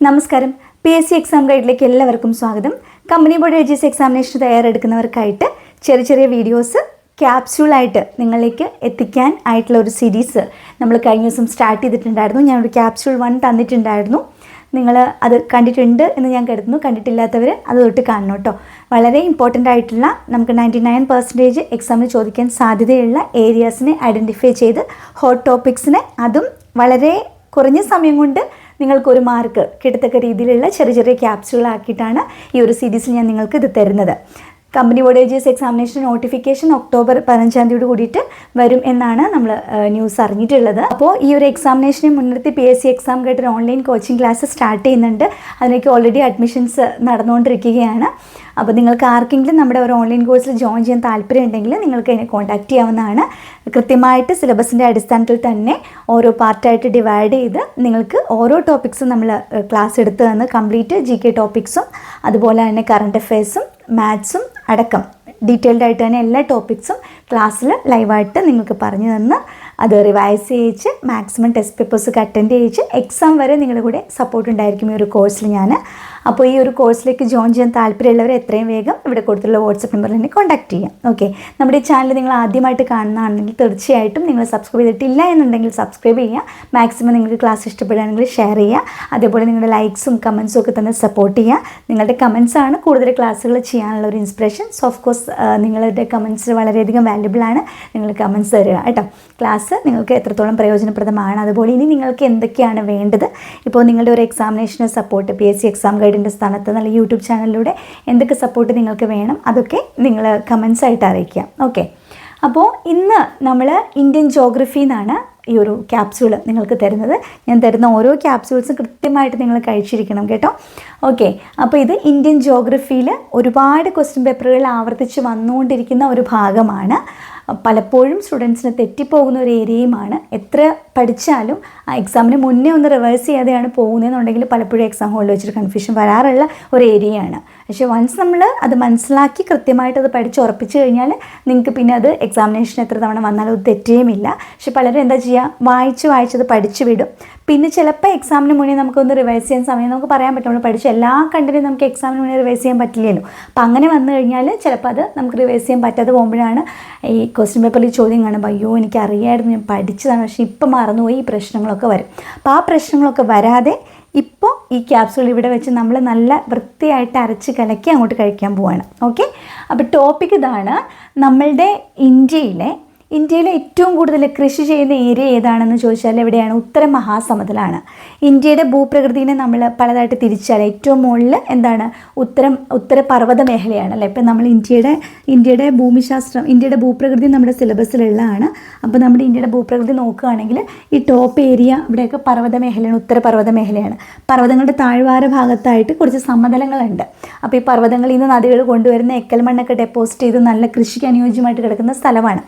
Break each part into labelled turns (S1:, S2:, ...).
S1: നമസ്കാരം. P S C exam ഗൈഡിലേക്ക് എല്ലാവർക്കും സ്വാഗതം. Company board H S examination തയ്യാറെടുക്കുന്നവർക്കായിട്ട് ചെറിയ ചെറിയ വീഡിയോസ് ക്യാപ്സ്യൂളായിട്ട് നിങ്ങളിലേക്ക് എത്തിക്കാൻ ആയിട്ടുള്ള ഒരു സീരീസ് നമ്മൾ കഴിഞ്ഞ ദിവസം സ്റ്റാർട്ട് ചെയ്തിട്ടുണ്ടായിരുന്നു. ഞാനൊരു ക്യാപ്സ്യൂൾ വൺ തന്നിട്ടുണ്ടായിരുന്നു. നിങ്ങൾ അത് കണ്ടിട്ടുണ്ട് എന്ന് ഞാൻ കരുതുന്നു. കണ്ടിട്ടില്ലാത്തവർ അത് തൊട്ട് കാണണം കേട്ടോ. വളരെ ഇമ്പോർട്ടന്റ് ആയിട്ടുള്ള നമുക്ക് നയന്റി നയൻ പെർസെന്റേജ് എക്സാമിന് ചോദിക്കാൻ സാധ്യതയുള്ള ഏരിയാസിനെ ഐഡന്റിഫൈ ചെയ്ത് ഹോട്ട് ടോപ്പിക്സിനെ അതും വളരെ കുറഞ്ഞ സമയം കൊണ്ട് നിങ്ങൾക്കൊരു മാർക്ക് കിട്ടത്തക്ക രീതിയിലുള്ള ചെറിയ ചെറിയ ക്യാപ്സുകളാക്കിയിട്ടാണ് ഈ ഒരു സീരീസിൽ ഞാൻ നിങ്ങൾക്ക് ഇത് തരുന്നത്. Company board examination notification October പതിനഞ്ചാം തീയതി കൂടിയിട്ട് വരും എന്നാണ് നമ്മൾ ന്യൂസ് അറിഞ്ഞിട്ടുള്ളത്. അപ്പോൾ ഈ ഒരു എക്സാമിനേഷനെ മുൻനിർത്തി പി എസ് സി എക്സാം കേട്ടൊരു ഓൺലൈൻ കോച്ചിങ് ക്ലാസ് സ്റ്റാർട്ട് ചെയ്യുന്നുണ്ട്. അതിലേക്ക് ഓൾറെഡി അഡ്മിഷൻസ് നടന്നുകൊണ്ടിരിക്കുകയാണ്. അപ്പോൾ നിങ്ങൾക്ക് ആർക്കെങ്കിലും നമ്മുടെ ഒരു ഓൺലൈൻ കോഴ്സിൽ ജോയിൻ ചെയ്യാൻ താല്പര്യം ഉണ്ടെങ്കിൽ നിങ്ങൾക്ക് എന്നെ കോൺടാക്റ്റ് ചെയ്യാവുന്നതാണ്. കൃത്യമായിട്ട് സിലബസിന്റെ അടിസ്ഥാനത്തിൽ തന്നെ ഓരോ പാർട്ടായിട്ട് ഡിവൈഡ് ചെയ്ത് നിങ്ങൾക്ക് ഓരോ ടോപ്പിക്സും നമ്മൾ ക്ലാസ് എടുത്ത് തന്ന് കംപ്ലീറ്റ് ജി കെ ടോപ്പിക്സും അതുപോലെ തന്നെ കറണ്ട് അഫയേഴ്സും മാത്സും അടക്കം. ഡീറ്റെയിൽഡ് ആയിട്ട് തന്നെ എല്ലാ ടോപ്പിക്സും ക്ലാസ്സിൽ ലൈവായിട്ട് നിങ്ങൾക്ക് പറഞ്ഞു തന്ന് അത് റിവൈസ് ചെയ്യിച്ച് മാക്സിമം ടെസ്റ്റ് പേപ്പേഴ്സൊക്കെ അറ്റൻഡ് ചെയ്യിച്ച് എക്സാം വരെ നിങ്ങളുടെ കൂടെ സപ്പോർട്ട് ഉണ്ടായിരിക്കും ഈ ഒരു കോഴ്സിൽ ഞാൻ അപ്പോൾ ഈ ഒരു കോഴ്സിലേക്ക് ജോയിൻ ചെയ്യാൻ താല്പര്യമുള്ളവർ എത്രയും വേഗം ഇവിടെ കൊടുത്തുള്ള വാട്സപ്പ് നമ്പറിൽ എന്നെ കോൺടാക്ട് ചെയ്യാം. ഓക്കെ നമ്മുടെ ഈ ചാനൽ നിങ്ങൾ ആദ്യമായിട്ട് കാണുന്നതാണെങ്കിൽ തീർച്ചയായിട്ടും നിങ്ങൾ സബ്സ്ക്രൈബ് ചെയ്തിട്ടില്ല എന്നുണ്ടെങ്കിൽ സബ്സ്ക്രൈബ് ചെയ്യുക. മാക്സിമം നിങ്ങൾക്ക് ക്ലാസ് ഇഷ്ടപ്പെടുകയാണെങ്കിൽ ഷെയർ ചെയ്യുക. അതേപോലെ നിങ്ങളുടെ ലൈക്സും കമൻസും ഒക്കെ തന്നെ സപ്പോർട്ട് ചെയ്യുക. നിങ്ങളുടെ കമൻസാണ് കൂടുതൽ ക്ലാസ്സുകൾ ചെയ്യാനുള്ള ഒരു ഇൻസ്പിറേഷൻ സോ ഓഫ് കോഴ്സ് നിങ്ങളുടെ കമൻസ് വളരെയധികം വാല്യുബിൾ ആണ്. നിങ്ങൾ കമൻസ് തരിക കേട്ടോ. ക്ലാസ് നിങ്ങൾക്ക് എത്രത്തോളം പ്രയോജനപ്രദമാണ്. അതുപോലെ ഇനി നിങ്ങൾക്ക് എന്തൊക്കെയാണ് വേണ്ടത്? ഇപ്പോൾ നിങ്ങളുടെ ഒരു എക്സാമിനേഷനെ support P S C exam ഗൈഡിന്റെ സ്ഥാനത്ത് നല്ല യൂട്യൂബ് ചാനലിലൂടെ എന്തൊക്കെ സപ്പോർട്ട് നിങ്ങൾക്ക് വേണം അതൊക്കെ നിങ്ങൾ കമൻസ് ആയിട്ട് അറിയിക്കുക. ഓക്കെ അപ്പോൾ ഇന്ന് നമ്മൾ ഇന്ത്യൻ ജോഗ്രഫി എന്നാണ് ഈ ഒരു ക്യാപ്സ്യൂൾ നിങ്ങൾക്ക് തരുന്നത്. ഞാൻ തരുന്ന ഓരോ ക്യാപ്സ്യൂൾസും കൃത്യമായിട്ട് നിങ്ങൾ കഴിച്ചിരിക്കണം കേട്ടോ. ഓക്കെ അപ്പോൾ ഇത് ഇന്ത്യൻ ജോഗ്രഫിയിൽ ഒരുപാട് ക്വസ്റ്റ്യൻ പേപ്പറുകൾ ആവർത്തിച്ച് വന്നുകൊണ്ടിരിക്കുന്ന ഒരു ഭാഗമാണ്. പലപ്പോഴും സ്റ്റുഡൻസിന് തെറ്റിപ്പോകുന്ന ഒരു ഏരിയയുമാണ്. എത്ര പഠിച്ചാലും ആ എക്സാമിന് മുന്നേ ഒന്ന് റിവേഴ്സ് ചെയ്യാതെയാണ് പോകുന്നതെന്നുണ്ടെങ്കിൽ പലപ്പോഴും എക്സാം ഹോളിൽ വെച്ചിട്ട് കൺഫ്യൂഷൻ വരാറുള്ള ഒരു ഏരിയയാണ്. പക്ഷേ വൺസ് നമ്മൾ അത് മനസ്സിലാക്കി കൃത്യമായിട്ട് അത് പഠിച്ച് ഉറപ്പിച്ച് കഴിഞ്ഞാൽ നിങ്ങൾക്ക് പിന്നെ അത് എക്സാമിനേഷൻ എത്ര തവണ വന്നാലും അത് തെറ്റുകയുമില്ല പക്ഷെ പലരും എന്താ ചെയ്യുക വായിച്ച് വായിച്ചത് പഠിച്ചു വിടും. പിന്നെ ചിലപ്പോൾ എക്സാമിന് മുന്നേ നമുക്കൊന്ന് റിവൈസ് ചെയ്യാൻ സമയം നമുക്ക് പറയാൻ പറ്റും. നമ്മൾ പഠിച്ച എല്ലാ കണ്ടിനും നമുക്ക് എക്സാമിന് മുന്നേ റിവൈസ് ചെയ്യാൻ പറ്റില്ലല്ലോ അപ്പോൾ അങ്ങനെ വന്നു കഴിഞ്ഞാൽ ചിലപ്പോൾ അത് നമുക്ക് റിവൈസ് ചെയ്യാൻ പറ്റാതെ പോകുമ്പോഴാണ് ഈ ക്വസ്റ്റ്യൻ പേപ്പറിൽ ചോദ്യം കാണുമ്പോൾ അയ്യോ എനിക്ക് അറിയായിരുന്നു ഞാൻ പഠിച്ചതാണ് പക്ഷേ ഇപ്പം മറന്നുപോയി ഈ പ്രശ്നങ്ങളൊക്കെ വരും. അപ്പോൾ ആ പ്രശ്നങ്ങളൊക്കെ വരാതെ ഇപ്പോൾ ഈ ക്യാപ്സൂൾ ഇവിടെ വെച്ച് നമ്മൾ നല്ല വൃത്തിയായിട്ട് അരച്ച് കലക്കി അങ്ങോട്ട് കഴിക്കാൻ പോവാണ്. ഓക്കെ അപ്പോൾ ടോപ്പിക് ഇതാണ് നമ്മളുടെ ഇന്ത്യയിലെ ഇന്ത്യയിലെ ഏറ്റവും കൂടുതൽ കൃഷി ചെയ്യുന്ന ഏരിയ ഏതാണെന്ന് ചോദിച്ചാൽ എവിടെയാണ്? ഉത്തര മഹാസമുദ്രമാണ്. ഇന്ത്യയുടെ ഭൂപ്രകൃതിനെ നമ്മൾ പലതായിട്ട് തിരിച്ചാൽ ഏറ്റവും മുകളിൽ എന്താണ്? ഉത്തരം ഉത്തര പർവത മേഖലയാണ് അല്ലേ? ഇപ്പം നമ്മൾ ഇന്ത്യയുടെ ഇന്ത്യയുടെ ഭൂമിശാസ്ത്രം ഇന്ത്യയുടെ ഭൂപ്രകൃതി നമ്മുടെ സിലബസിലുള്ളതാണ്. അപ്പോൾ നമ്മുടെ ഇന്ത്യയുടെ ഭൂപ്രകൃതി നോക്കുകയാണെങ്കിൽ ഈ ടോപ്പ് ഏരിയ ഇവിടെയൊക്കെ പർവത മേഖലയാണ് ഉത്തര പർവത മേഖലയാണ് പർവതങ്ങളുടെ താഴ്വാര ഭാഗത്തായിട്ട് കുറച്ച് സമതലങ്ങളുണ്ട്. അപ്പോൾ ഈ പർവതങ്ങളിൽ നിന്ന് നദികൾ കൊണ്ടുവരുന്ന എക്കൽ മണ്ണൊക്കെ ഡെപ്പോസിറ്റ് ചെയ്ത് നല്ല കൃഷിക്ക് അനുയോജ്യമായിട്ട് കിടക്കുന്ന സ്ഥലമാണ്.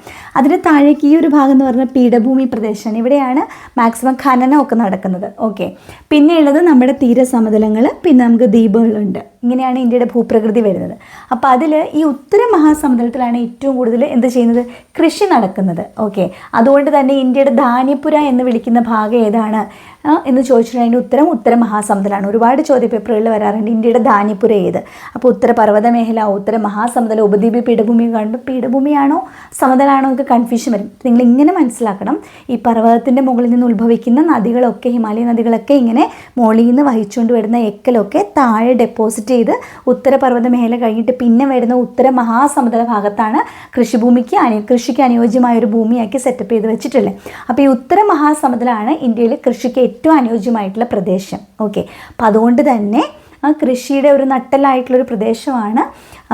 S1: അതിന് താഴേക്ക് ഈ ഒരു ഭാഗം എന്ന് പറഞ്ഞാൽ പീഠഭൂമി പ്രദേശമാണ്. ഇവിടെയാണ് മാക്സിമം ഖനനമൊക്കെ നടക്കുന്നത്. ഓക്കെ പിന്നെയുള്ളത് നമ്മുടെ തീരസമതലങ്ങൾ പിന്നെ നമുക്ക് ദ്വീപുകളുണ്ട്. ഇങ്ങനെയാണ് ഇന്ത്യയുടെ ഭൂപ്രകൃതി വരുന്നത്. അപ്പോൾ അതിൽ ഈ ഉത്തര മഹാസമുദ്രത്തിലാണ് ഏറ്റവും കൂടുതൽ എന്ത് ചെയ്യുന്നത്? കൃഷി നടക്കുന്നത്. ഓക്കെ. അതുകൊണ്ട് തന്നെ ഇന്ത്യയുടെ ധാന്യപുര എന്ന് വിളിക്കുന്ന ഭാഗം ഏതാണ്? എന്ന് ചോദിച്ചാൽ അതിന്റെ ഉത്തരം ഉത്തര മഹാസമുദ്രമാണ്. ഒരുപാട് ചോദ്യപേപ്പറുകളിൽ വരാറുണ്ട് ഇന്ത്യയുടെ ധാന്യപുര ഏത്? അപ്പോൾ ഉത്തര പർവത മേഖല ഉത്തര മഹാസമുദ്രം ഉപദ്വീപ് പീഠഭൂമി കാണുമ്പോൾ പീഠഭൂമിയാണോ? സമതലാണോ ഒക്കെ കൺഫ്യൂഷൻ വരും. നിങ്ങൾ ഇങ്ങനെ മനസ്സിലാക്കണം. ഈ പർവതത്തിന്റെ മുകളിൽ നിന്ന് ഉത്ഭവിക്കുന്ന നദികളൊക്കെ ഹിമാലയ നദികളൊക്കെ ഇങ്ങനെ മുകളിൽ നിന്ന് വഹിച്ചുകൊണ്ട് വരുന്ന എക്കലൊക്കെ താഴെ ഡെപ്പോസിറ്റ് ചെയ്ത് ഉത്തരപർവത മേഖല കഴിഞ്ഞിട്ട് പിന്നെ വരുന്ന ഉത്തര മഹാസമുദ്ര ഭാഗത്താണ് കൃഷിഭൂമിക്ക് അനു കൃഷിക്ക് അനുയോജ്യമായ ഒരു ഭൂമിയാക്കി സെറ്റപ്പ് ചെയ്ത് വെച്ചിട്ടുള്ളത്. അപ്പോൾ ഈ ഉത്തര മഹാസമുദ്രമാണ് ഇന്ത്യയിൽ കൃഷിക്ക് ഏറ്റവും അനുയോജ്യമായിട്ടുള്ള പ്രദേശം. ഓക്കെ അപ്പോൾ അതുകൊണ്ട് തന്നെ ആ കൃഷിയുടെ ഒരു നട്ടലായിട്ടുള്ളൊരു പ്രദേശമാണ്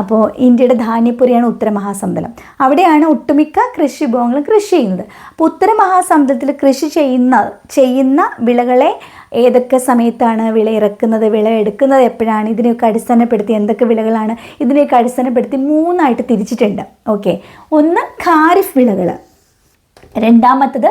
S1: അപ്പോൾ ഇന്ത്യയുടെ ധാന്യപ്പുരിയാണ് ഉത്തര മഹാസമുദ്രം. അവിടെയാണ് ഒട്ടുമിക്ക കൃഷി വിഭവങ്ങളും കൃഷി ചെയ്യുന്നത്. അപ്പോൾ ഉത്തര മഹാസമുദ്രത്തിൽ കൃഷി ചെയ്യുന്ന ചെയ്യുന്ന വിളകളെ ഏതൊക്കെ സമയത്താണ് വിള ഇറക്കുന്നത് വിള എടുക്കുന്നത് എപ്പോഴാണ് ഇതിനെയൊക്കെ അടിസ്ഥാനപ്പെടുത്തി എന്തൊക്കെ വിളകളാണ് ഇതിനെയൊക്കെ അടിസ്ഥാനപ്പെടുത്തി മൂന്നായിട്ട് തിരിച്ചിട്ടുണ്ട്. ഓക്കെ ഒന്ന് ഖാരിഫ് വിളകൾ രണ്ടാമത്തത്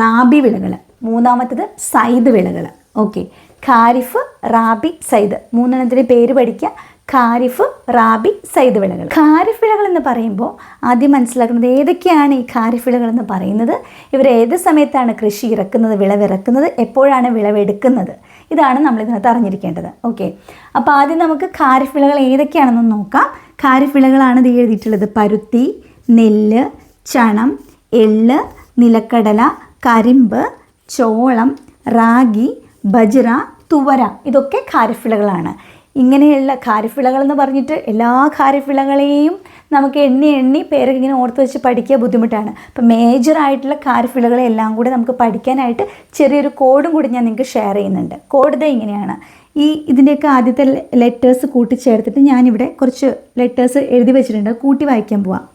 S1: റാബി വിളകൾ മൂന്നാമത്തത് സൈദ് വിളകൾ ഓക്കെ ഖാരിഫ് റാബി സൈദ് മൂന്നെണ്ണത്തിന്റെ പേര് പഠിക്കുക. ഖാരിഫ് റാബി സൈദ് വിളകൾ. ഖാരിഫ് വിളകൾ എന്ന് പറയുമ്പോൾ ആദ്യം മനസ്സിലാക്കുന്നത് ഏതൊക്കെയാണ് ഈ ഖാരിഫ് വിളകൾ എന്ന് പറയുന്നത്? ഇവർ ഏത് സമയത്താണ് കൃഷി ഇറക്കുന്നത് വിളവിറക്കുന്നത് എപ്പോഴാണ് വിളവെടുക്കുന്നത്? ഇതാണ് നമ്മൾ ഇതിനകത്ത് അറിഞ്ഞിരിക്കേണ്ടത്. ഓക്കെ. അപ്പോൾ ആദ്യം നമുക്ക് ഖാരിഫ് വിളകൾ ഏതൊക്കെയാണെന്ന് നോക്കാം. ഖാരിഫ് വിളകളാണ് ഇത് എഴുതിയിട്ടുള്ളത്. പരുത്തി നെല്ല് ചണം എള്ള് നിലക്കടല കരിമ്പ് ചോളം റാഗി ബജ്ര തുവര. ഇതൊക്കെ ഖാരിഫ് വിളകളാണ്. ഇങ്ങനെയുള്ള ഖാരിഫ് എന്ന് പറഞ്ഞിട്ട് എല്ലാ ഖാരിഫിളകളെയും നമുക്ക് എണ്ണി എണ്ണി പേരൊക്കെ ഇങ്ങനെ ഓർത്ത് വെച്ച് പഠിക്കുക ബുദ്ധിമുട്ടാണ്. അപ്പം മേജർ ആയിട്ടുള്ള ഖാരിഫ് എല്ലാം കൂടി നമുക്ക് പഠിക്കാനായിട്ട് ചെറിയൊരു കോഡും കൂടി ഞാൻ നിങ്ങൾക്ക് ഷെയർ ചെയ്യുന്നുണ്ട്. കോഡ് ദേ ഇങ്ങനെയാണ്. ഈ ഇതിന്റെയൊക്കെ ആദ്യത്തെ ലെറ്റേഴ്സ് കൂട്ടിച്ചേർത്തിട്ട് ഞാനിവിടെ കുറച്ച് ലെറ്റേഴ്സ് എഴുതി വെച്ചിട്ടുണ്ട്. കൂട്ടി വായിക്കാൻ പോവാം.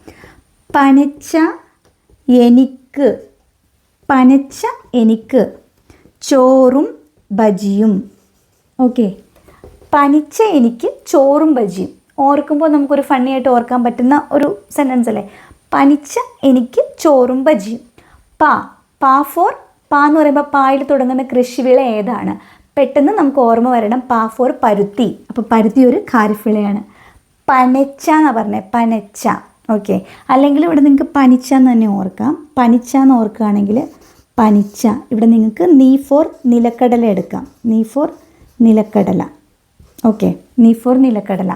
S1: പനച്ച എനിക്ക് പനച്ച എനിക്ക് ചോറും ബജിയും. ഓക്കെ പനിച്ച എനിക്ക് ചോറും ബജിയും. ഓർക്കുമ്പോൾ നമുക്കൊരു ഫണ്ണി ആയിട്ട് ഓർക്കാൻ പറ്റുന്ന ഒരു സെന്റൻസ് അല്ലേ? പനിച്ച എനിക്ക് ചോറും ബജിയും. പാ പാ ഫോർ പാ എന്ന് പറയുമ്പോൾ പായിൽ തുടങ്ങുന്ന കൃഷിവിള ഏതാണ്? പെട്ടെന്ന് നമുക്ക് ഓർമ്മ വരണം പാ ഫോർ പരുത്തി. അപ്പോൾ പരുത്തി ഒരു കാരിഫിളയാണ് പനച്ച എന്നാണ് പറഞ്ഞത് പനച്ച. ഓക്കെ അല്ലെങ്കിൽ ഇവിടെ നിങ്ങൾക്ക് പനിച്ച എന്ന് തന്നെ ഓർക്കാം. പനിച്ച എന്ന് ഓർക്കുകയാണെങ്കിൽ പനിച്ച. ഇവിടെ നിങ്ങൾക്ക് നീ ഫോർ നിലക്കടല എടുക്കാം. നീ ഫോർ നിലക്കടല. ഓക്കെ. നീ ഫോർ നിലക്കടല.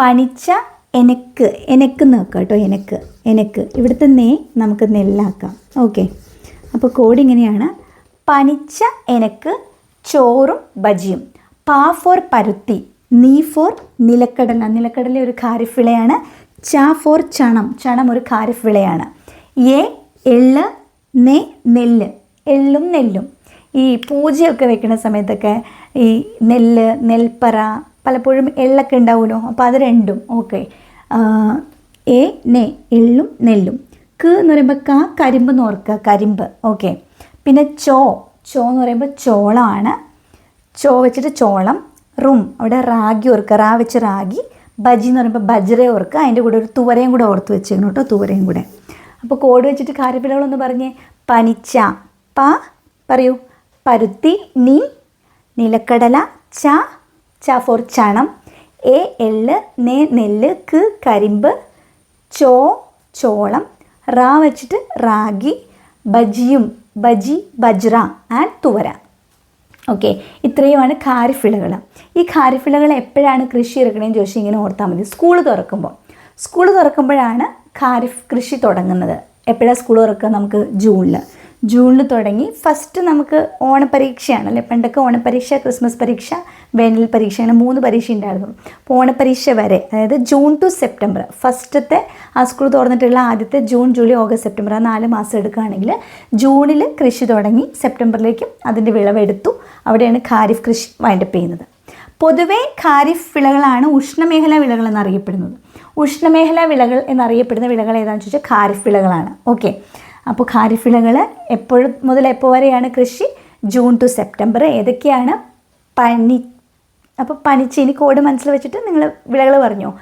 S1: പനിച്ച എനക്ക് എനക്ക് നോക്കാം കേട്ടോ എനക്ക് എനക്ക്. ഇവിടുത്തെ നേ നമുക്ക് നെല്ലാക്കാം. ഓക്കെ. അപ്പോൾ കോഡ് ഇങ്ങനെയാണ്. പനിച്ച എനക്ക് ചോറും ബജിയും. പാ ഫോർ പരുത്തി നീ ഫോർ നിലക്കടല. നിലക്കടല ഒരു ഖാരിഫ് വിളയാണ് ച ഫോർ ചണം. ചണം ഒരു ഖാരിഫ് വിളയാണ് എ എള്ള് നെ നെല്ല്. എള്ളും നെല്ലും. ഈ പൂജയൊക്കെ വെക്കുന്ന സമയത്തൊക്കെ ഈ നെല്ല് നെൽപ്പറ പലപ്പോഴും എള്ളൊക്കെ ഉണ്ടാവുമല്ലോ? അപ്പോൾ അത് രണ്ടും ഓക്കെ. എ നെ എള്ളും നെല്ലും. ക് എന്ന് പറയുമ്പോൾ ക കരിമ്പ് എന്ന് ഓർക്കുക കരിമ്പ് ഓക്കെ. പിന്നെ ചോ ചോ എന്ന് പറയുമ്പോൾ ചോളമാണ് ചോ വെച്ചിട്ട് ചോളം റും അവിടെ റാഗി ഓർക്കുക റാ വെച്ച് റാഗി ബജി എന്ന് പറയുമ്പോൾ ബജ്ര ഓർക്കുക അതിന്റെ കൂടെ ഒരു തുവരയും കൂടെ ഓർത്ത് വെച്ചേക്കണം കേട്ടോ തുവരയും കൂടെ. അപ്പോൾ കോഡ് വെച്ചിട്ട് കാര്യപ്പിലകളൊന്ന് പറഞ്ഞേ. പനിച്ച പ പറയൂ. പരുത്തി നീ നിലക്കടല ച ച ഫോർ ചണം എ എള്ള് നെ നെല്ല് ക് കരിമ്പ് ചോ ചോളം റാ വെച്ചിട്ട് റാഗി ബജിയും ബജി ബജ്ര ആൻഡ് തുവര. ഓക്കെ ഇത്രയുമാണ് ഖാരിഫിളകൾ ഈ ഖാരിഫിളകൾ എപ്പോഴാണ് കൃഷി ഇറക്കണേന്ന് ചോദിച്ചാൽ ഇങ്ങനെ ഓർത്താൽ മതി. സ്കൂൾ തുറക്കുമ്പോൾ സ്കൂൾ തുറക്കുമ്പോഴാണ് ഖാരിഫ് കൃഷി തുടങ്ങുന്നത്. എപ്പോഴാണ് സ്കൂൾ തുറക്കുക? നമുക്ക് ജൂണിൽ ജൂണിൽ തുടങ്ങി. ഫസ്റ്റ് നമുക്ക് ഓണപരീക്ഷയാണ് അല്ലേ? പണ്ടൊക്കെ ഓണപരീക്ഷ ക്രിസ്മസ് പരീക്ഷ വേനൽ പരീക്ഷ അങ്ങനെ മൂന്ന് പരീക്ഷ ഉണ്ടായിരുന്നു. അപ്പോൾ ഓണപരീക്ഷ വരെ അതായത് ജൂൺ ടു സെപ്റ്റംബർ ഫസ്റ്റത്തെ ആ സ്കൂൾ തുറന്നിട്ടുള്ള ആദ്യത്തെ ജൂൺ ജൂലൈ ഓഗസ്റ്റ് സെപ്റ്റംബർ ആ നാല് മാസം എടുക്കുകയാണെങ്കിൽ ജൂണിൽ കൃഷി തുടങ്ങി സെപ്റ്റംബറിലേക്കും അതിന്റെ വിളവെടുത്തു. അവിടെയാണ് ഖാരിഫ് കൃഷി വൈൻഡപ്പ് ചെയ്യുന്നത്. പൊതുവേ ഖാരിഫ് വിളകളാണ് ഉഷ്ണമേഖലാ വിളകൾ എന്നറിയപ്പെടുന്നത്. ഉഷ്ണമേഖലാ വിളകൾ എന്നറിയപ്പെടുന്ന വിളകൾ ഏതാണെന്ന് ചോദിച്ചാൽ ഖാരിഫ് വിളകളാണ്. ഓക്കെ അപ്പോൾ ഖാരിഫ് വിളകൾ എപ്പോഴും മുതൽ എപ്പോൾ വരെയാണ് കൃഷി? June to September. ഏതൊക്കെയാണ് പനി അപ്പോൾ പനിച്ചീനി കോഡ് മനസ്സിൽ വെച്ചിട്ട് നിങ്ങൾ വിളകൾ പറഞ്ഞു.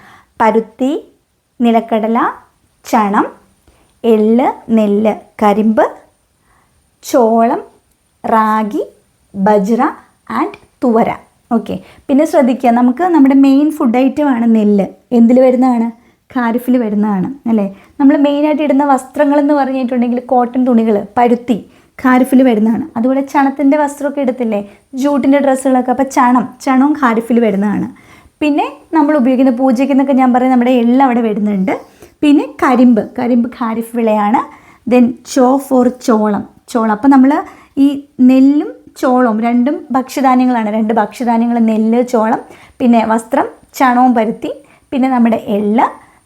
S1: പരുത്തി നിലക്കടല ചണം എൾ നെല്ല് കരിമ്പ് ചോളം റാഗി ബജ്ര ആൻഡ് തുവര. ഓക്കെ. പിന്നെ ശ്രദ്ധിക്കുക നമുക്ക് നമ്മുടെ മെയിൻ ഫുഡ് ഐറ്റമാണ് നെല്ല്. എന്തിൽ വരുന്നതാണ്? ഖാരിഫിൽ വരുന്നതാണ് അല്ലേ? നമ്മൾ മെയിനായിട്ട് ഇടുന്ന വസ്ത്രങ്ങൾ എന്ന് പറഞ്ഞിട്ടുണ്ടെങ്കിൽ കോട്ടൺ തുണികൾ പരുത്തി ഖാരിഫിൽ വരുന്നതാണ്. അതുപോലെ ചണത്തിന്റെ വസ്ത്രമൊക്കെ എടുത്തില്ലേ ജൂട്ടിന്റെ ഡ്രസ്സുകളൊക്കെ. അപ്പോൾ ചണം ചണവും ഖാരിഫിൽ വരുന്നതാണ്. പിന്നെ നമ്മൾ ഉപയോഗിക്കുന്ന പൂജയ്ക്കെന്നൊക്കെ ഞാൻ പറയും നമ്മുടെ എള്ള അവിടെ വരുന്നുണ്ട്. പിന്നെ കരിമ്പ് കരിമ്പ് ഖാരിഫ് വിളയാണ്. ദെൻ ചോ ഫോർ ചോളം ചോളം. അപ്പോൾ നമ്മൾ ഈ നെല്ലും ചോളവും രണ്ടും ഭക്ഷ്യധാന്യങ്ങളാണ്. രണ്ട് ഭക്ഷ്യധാന്യങ്ങൾ നെല്ല് ചോളം പിന്നെ വസ്ത്രം ചണവും പരുത്തി പിന്നെ നമ്മുടെ എള്ള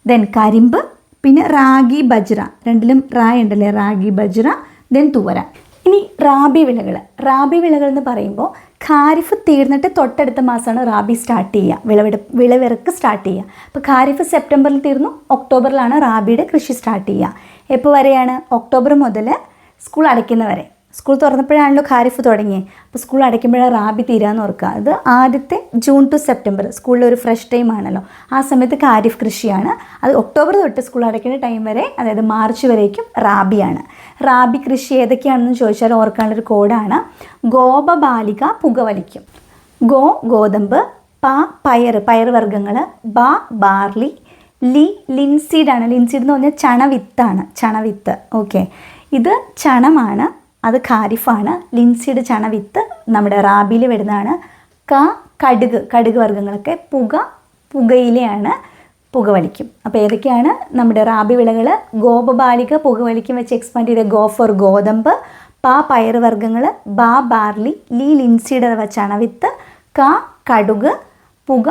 S1: ദെൻ കരിമ്പ് പിന്നെ റാഗി ബജ്ര രണ്ടിലും റായ ഉണ്ടല്ലേ? റാഗി ബജ്ര ദെൻ തുവര. ഇനി റാബി വിളകൾ റാബി വിളകൾ എന്ന് പറയുമ്പോൾ ഖാരിഫ് തീർന്നിട്ട് തൊട്ടടുത്ത മാസമാണ് റാബി സ്റ്റാർട്ട് ചെയ്യുക. വിളവെടുപ്പ് വിളവിറക്ക് സ്റ്റാർട്ട് ചെയ്യുക. അപ്പോൾ ഖാരിഫ് സെപ്റ്റംബറിൽ തീർന്നു ഒക്ടോബറിലാണ് റാബിയുടെ കൃഷി സ്റ്റാർട്ട് ചെയ്യുക. എപ്പോൾ വരെയാണ്? ഒക്ടോബർ മുതൽ സ്കൂൾ അടയ്ക്കുന്നവരെ സ്കൂൾ തുറന്നപ്പോഴാണല്ലോ ഖാരിഫ് തുടങ്ങിയത് അപ്പോൾ സ്കൂൾ അടയ്ക്കുമ്പോഴാണ് റാബി തീരാന്ന് ഓർക്കുക. അത് ആദ്യത്തെ ജൂൺ ടു സെപ്റ്റംബർ. സ്കൂളിൽ ഒരു ഫ്രഷ് ടൈം ആണല്ലോ. ആ സമയത്ത് ഖാരിഫ് കൃഷിയാണ്. അത് ഒക്ടോബർ തൊട്ട് സ്കൂൾ അടയ്ക്കുന്ന ടൈം വരെ അതായത് മാർച്ച് വരേക്കും റാബിയാണ്. റാബി കൃഷി ഏതൊക്കെയാണെന്ന് ചോദിച്ചാൽ ഓർക്കാനുള്ളൊരു കോഡാണ്. ഗോപബാലിക പുകവലിക്കും. ഗോ ഗോതമ്പ് പ പയർ പയർ വർഗങ്ങൾ ബ ബാർലി ലി ലിൻസീഡാണ്. ലിൻസീഡ് എന്ന് പറഞ്ഞാൽ ചണവിത്താണ്. ചണവിത്ത്. ഓക്കെ. ഇത് ചണമാണ്. അത് ഖാരിഫാണ്. ലിൻസിയുടെ ചണവിത്ത് നമ്മുടെ റാബിയിൽ വരുന്നതാണ്. ക കടുക് കടുക് വർഗങ്ങളൊക്കെ പുക പുകയിലയാണ് പുകവലിക്കും അപ്പോൾ ഏതൊക്കെയാണ് നമ്മുടെ റാബി വിളകൾ ഗോപബാലിക പുകവലിക്കും വെച്ച് എക്സ്പാൻഡ് ചെയ്ത ഗോ ഫോർ ഗോതമ്പ് പാ പയർ വർഗങ്ങൾ ബാ ബാർലി ലീ ലിൻസിയുടെ അഥവാ ചണവിത്ത് ക കടുക് പുക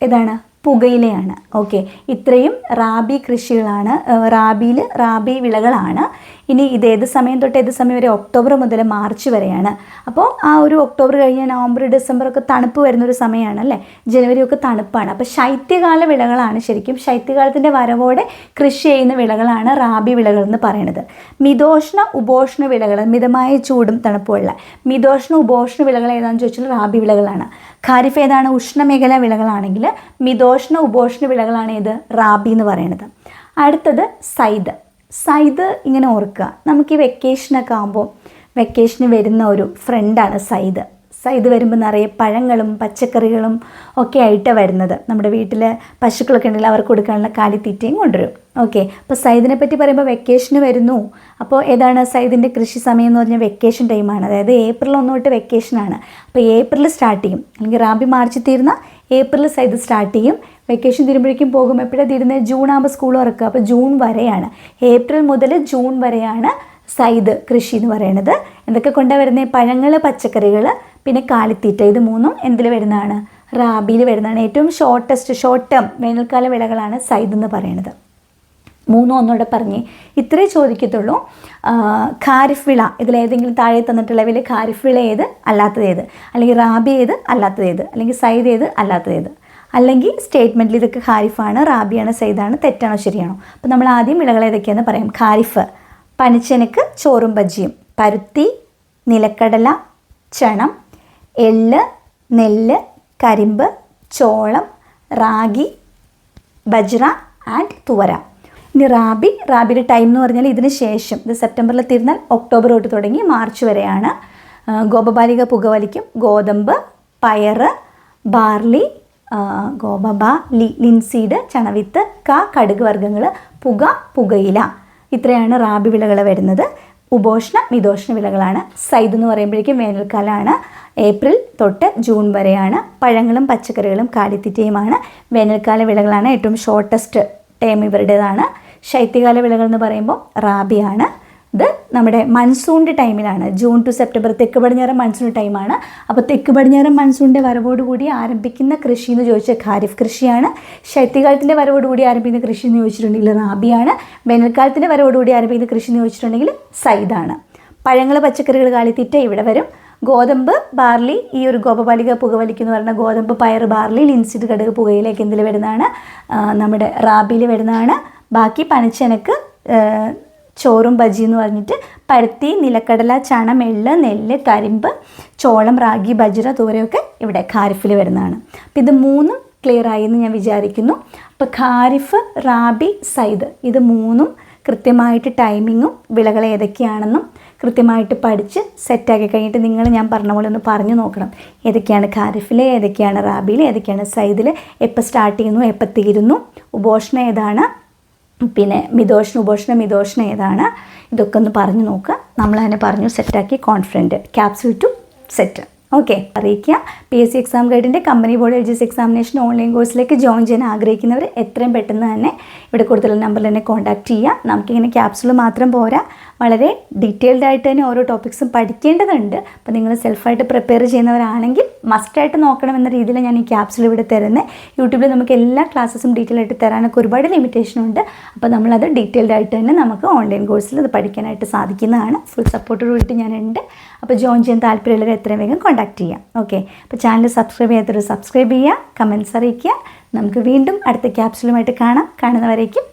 S1: ഏതാണ് പുകയിലയാണ്. ഓക്കെ ഇത്രയും റാബി കൃഷികളാണ് റാബിയിൽ റാബി വിളകളാണ്. ഇനി ഇത് ഏത് സമയം തൊട്ട് ഏത് സമയം വരെ? ഒക്ടോബർ മുതൽ മാർച്ച് വരെയാണ്. അപ്പോൾ ആ ഒരു ഒക്ടോബർ കഴിഞ്ഞ നവംബർ ഡിസംബർ ഒക്കെ തണുപ്പ് വരുന്നൊരു സമയമാണ് അല്ലേ? ജനുവരി ഒക്കെ തണുപ്പാണ്. അപ്പോൾ ശൈത്യകാല വിളകളാണ് ശരിക്കും. ശൈത്യകാലത്തിന്റെ വരവോടെ കൃഷി ചെയ്യുന്ന വിളകളാണ് റാബി വിളകൾ എന്ന് പറയുന്നത് മിതോഷ്ണ ഉപോഷ്ണ വിളകൾ മിതമായ ചൂടും തണുപ്പുമുള്ള മിതോഷ്ണ ഉപോഷ്ണ വിളകൾ ഏതാണെന്ന് ചോദിച്ചാൽ റാബി വിളകളാണ്. ഖാരിഫ് ഏതാണ്? ഉഷ്ണമേഖലാ വിളകളാണെങ്കിൽ മിതോഷ്ണ ഉപോഷ്ണ വിളകളാണ് ഇത് റാബി എന്ന് പറയുന്നത്. അടുത്തത് സൈദ്. സൈദ് ഇങ്ങനെ ഓർക്കുക. നമുക്ക് ഈ വെക്കേഷനൊക്കെ ആകുമ്പോൾ വെക്കേഷന് വരുന്ന ഒരു ഫ്രണ്ടാണ് സൈദ്. സൈദ് വരുമ്പോൾ നിറയെ പഴങ്ങളും പച്ചക്കറികളും ഒക്കെ ആയിട്ടാണ് വരുന്നത്. നമ്മുടെ വീട്ടിൽ പശുക്കളൊക്കെ ഉണ്ടെങ്കിൽ അവർക്ക് കൊടുക്കാനുള്ള കാലിത്തീറ്റയും കൊണ്ടുവരും. ഓക്കെ. അപ്പോൾ സൈദിനെ പറ്റി പറയുമ്പോൾ വെക്കേഷന് വരുന്നു. അപ്പോൾ ഏതാണ് സൈദിന്റെ കൃഷി സമയം എന്ന് പറഞ്ഞാൽ വെക്കേഷൻ ടൈമാണ് അതായത് ഏപ്രിൽ ഒന്ന് തൊട്ട് വെക്കേഷനാണ് അപ്പോൾ ഏപ്രിൽ സ്റ്റാർട്ട് ചെയ്യും. അല്ലെങ്കിൽ റാബി മാർച്ച് തീർന്ന ഏപ്രിൽ സൈദ് സ്റ്റാർട്ട് ചെയ്യും. വെക്കേഷൻ തീരുമ്പോഴേക്കും പോകും. എപ്പോഴാണ് തീരുന്നത് ജൂൺ ആകുമ്പോൾ സ്കൂൾ തുറക്കുക. അപ്പോൾ ജൂൺ വരെയാണ്. ഏപ്രിൽ മുതൽ ജൂൺ വരെയാണ് സൈദ് കൃഷി എന്ന് പറയുന്നത് എന്തൊക്കെ കൊണ്ടുവരുന്നത് പഴങ്ങൾ പച്ചക്കറികൾ പിന്നെ കാലിത്തീറ്റ ഇത് മൂന്നും എന്തിൽ വരുന്നതാണ്? റാബിയിൽ വരുന്നതാണ്. ഏറ്റവും ഷോർട്ടസ്റ്റ് ഷോർട്ട് ടേം വേനൽക്കാല വിളകളാണ് സൈദ് എന്ന് പറയുന്നത്. മൂന്നും ഒന്നുകൂടെ പറഞ്ഞ് ഇത്രേ ചോദിക്കത്തുള്ളൂ. ഖാരിഫ് വിള ഇതിലേതെങ്കിലും താഴെ തന്നിട്ടുള്ളവയിൽ ഖാരിഫ് വിള ഏത്? അല്ലാത്തത് ഏത്? അല്ലെങ്കിൽ റാബി ഏത്? അല്ലാത്തത് ഏത്? അല്ലെങ്കിൽ സൈദ് ഏത്? അല്ലാത്തത് ഏത്? അല്ലെങ്കിൽ സ്റ്റേറ്റ്മെന്റിൽ ഇതൊക്കെ ഖാരിഫാണ് റാബിയാണ് സൈദാണ് തെറ്റാണോ ശരിയാണോ? അപ്പോൾ നമ്മൾ ആദ്യം വിളകൾ ഏതൊക്കെയാണെന്ന് പറയാം. ഖാരിഫ് പനിച്ചനക്ക് ചോറും ബജ്ജിയും പരുത്തി നിലക്കടല ചണം എള്ള് നെല്ല് കരിമ്പ് ചോളം റാഗി ബജ്ര ആൻഡ് തുവര. ഇനി റാബി റാബിയുടെ ടൈം എന്ന് പറഞ്ഞാൽ ഇതിന് ശേഷം ഇത് സെപ്റ്റംബറിൽ തീർന്നാൽ ഒക്ടോബർ തൊട്ട് തുടങ്ങി മാർച്ച് വരെയാണ്. ഗോപബാലിക പുകവലിക്കും ഗോതമ്പ് പയറ് ബാർലി ഗോബബ ലി ലിൻസീഡ് ചണവിത്ത് ക കടുക് വർഗങ്ങൾ പുക പുകയില. ഇത്രയാണ് റാബി വിളകൾ വരുന്നത്. ഉപോഷ്ണ മിതോഷ്ണ വിളകളാണ്. സൈദ് എന്ന് പറയുമ്പോഴേക്കും വേനൽക്കാലമാണ്. ഏപ്രിൽ തൊട്ട് ജൂൺ വരെയാണ്. പഴങ്ങളും പച്ചക്കറികളും കാലിത്തീറ്റയുമാണ്. വേനൽക്കാല വിളകളാണ് ഏറ്റവും ഷോർട്ടസ്റ്റ് ടൈം ഇവരുടേതാണ്. ശൈത്യകാല വിളകൾ എന്ന് പറയുമ്പോൾ റാബിയാണ്. ഇത് നമ്മുടെ മൺസൂണിന്റെ ടൈമിലാണ്. ജൂൺ ടു സെപ്റ്റംബർ തെക്ക് പടിഞ്ഞാറൻ മൺസൂൺ ടൈമാണ്. അപ്പോൾ തെക്ക് പടിഞ്ഞാറൻ മൺസൂണിന്റെ വരവോടുകൂടി ആരംഭിക്കുന്ന കൃഷി എന്ന് ചോദിച്ചാൽ ഖാരിഫ് കൃഷിയാണ്. ശൈത്യകാലത്തിന്റെ വരവോടുകൂടി ആരംഭിക്കുന്ന കൃഷി എന്ന് ചോദിച്ചിട്ടുണ്ടെങ്കിൽ റാബിയാണ്. വേനൽക്കാലത്തിന്റെ വരവോടുകൂടി ആരംഭിക്കുന്ന കൃഷി എന്ന് ചോദിച്ചിട്ടുണ്ടെങ്കിൽ സൈദാണ്. പഴങ്ങൾ പച്ചക്കറികൾ കാലിത്തീറ്റ ഇവിടെ വരും. ഗോതമ്പ് ബാർലി ഈ ഒരു ഗോപപാലിക പുകവലിക്ക് എന്ന് പറയുന്ന ഗോതമ്പ് പയർ ബാർലി ലിൻസിഡ് കടുക് പുകയിലേക്ക് എന്തിൽ വരുന്നതാണ്. നമ്മുടെ റാബിയിൽ വരുന്നതാണ്. ബാക്കി പനച്ചനക്ക് ചോറും ബജി എന്ന് പറഞ്ഞിട്ട് പരുത്തി നിലക്കടല ചണം എള്ള് നെല്ല് കരിമ്പ് ചോളം റാഗി ബജ്ര തൂരയൊക്കെ ഇവിടെ ഖാരിഫിൽ വരുന്നതാണ്. അപ്പം ഇത് മൂന്നും ക്ലിയർ ആയി എന്ന് ഞാൻ വിചാരിക്കുന്നു. അപ്പോൾ ഖാരിഫ് റാബി സൈദ് ഇത് മൂന്നും കൃത്യമായിട്ട് ടൈമിങ്ങും വിളകൾ ഏതൊക്കെയാണെന്നും കൃത്യമായിട്ട് പഠിച്ച് സെറ്റാക്കി കഴിഞ്ഞിട്ട് നിങ്ങൾ ഞാൻ പറഞ്ഞ പോലെ ഒന്ന് പറഞ്ഞു നോക്കണം. ഏതൊക്കെയാണ് ഖാരിഫിൽ ഏതൊക്കെയാണ് റാബിയിൽ ഏതൊക്കെയാണ് സൈദിൽ എപ്പോൾ സ്റ്റാർട്ട് ചെയ്യുന്നു എപ്പോൾ തീരുന്നു ഉപോഷണം ഏതാണ് പിന്നെ മിതോഷ്ണ ഉപോഷ്ണ മിതോഷ്ണ ഏതാണ്? ഇതൊക്കെ ഒന്ന് പറഞ്ഞു നോക്കുക. നമ്മൾ തന്നെ പറഞ്ഞു സെറ്റാക്കി confident capsule to set okay അറിയിക്കുക. P S C exam ഗൈഡിന്റെ company board L G S examination online കോഴ്സിലേക്ക് ജോയിൻ ചെയ്യാൻ ആഗ്രഹിക്കുന്നവർ എത്രയും പെട്ടെന്ന് തന്നെ ഇവിടെ കൊടുത്തുള്ള നമ്പറിൽ തന്നെ കോൺടാക്ട് ചെയ്യുക. നമുക്കിങ്ങനെ ക്യാപ്സ്യൂൾ മാത്രം പോരാ. വളരെ ഡീറ്റെയിൽഡ് ആയിട്ട് തന്നെ ഓരോ ടോപ്പിക്സും പഠിക്കേണ്ടതുണ്ട്. അപ്പോൾ നിങ്ങൾ സെൽഫായിട്ട് പ്രിപ്പയർ ചെയ്യുന്നവരാണെങ്കിൽ മസ്റ്റായിട്ട് നോക്കണം എന്ന രീതിയിൽ ഞാൻ ഈ ക്യാപ്സിൽ ഇവിടെ തരുന്നത്. യൂട്യൂബിൽ നമുക്ക് എല്ലാ ക്ലാസ്സസും ഡീറ്റെയിൽ ആയിട്ട് തരാനൊക്കെ ഒരുപാട് ലിമിറ്റേഷൻ ഉണ്ട്. അപ്പോൾ നമ്മളത് ഡീറ്റെയിൽഡ് ആയിട്ട് തന്നെ നമുക്ക് ഓൺലൈൻ കോഴ്സിൽ ഇത് പഠിക്കാനായിട്ട് സാധിക്കുന്നതാണ്. ഫുൾ സപ്പോർട്ടോട് കൂടിയിട്ട് ഞാനുണ്ട്. അപ്പോൾ ജോയിൻ ചെയ്യാൻ താല്പര്യമുള്ളവർ എത്രയും വേഗം കോൺടാക്ട് ചെയ്യാം. ഓക്കെ അപ്പോൾ ചാനൽ സബ്സ്ക്രൈബ് ചെയ്യാത്തവർ സബ്സ്ക്രൈബ് ചെയ്യുക കമൻസ് അറിയിക്കുക. നമുക്ക് വീണ്ടും അടുത്ത ക്യാപ്സിലുമായിട്ട് കാണാം. കാണുന്നവരേക്കും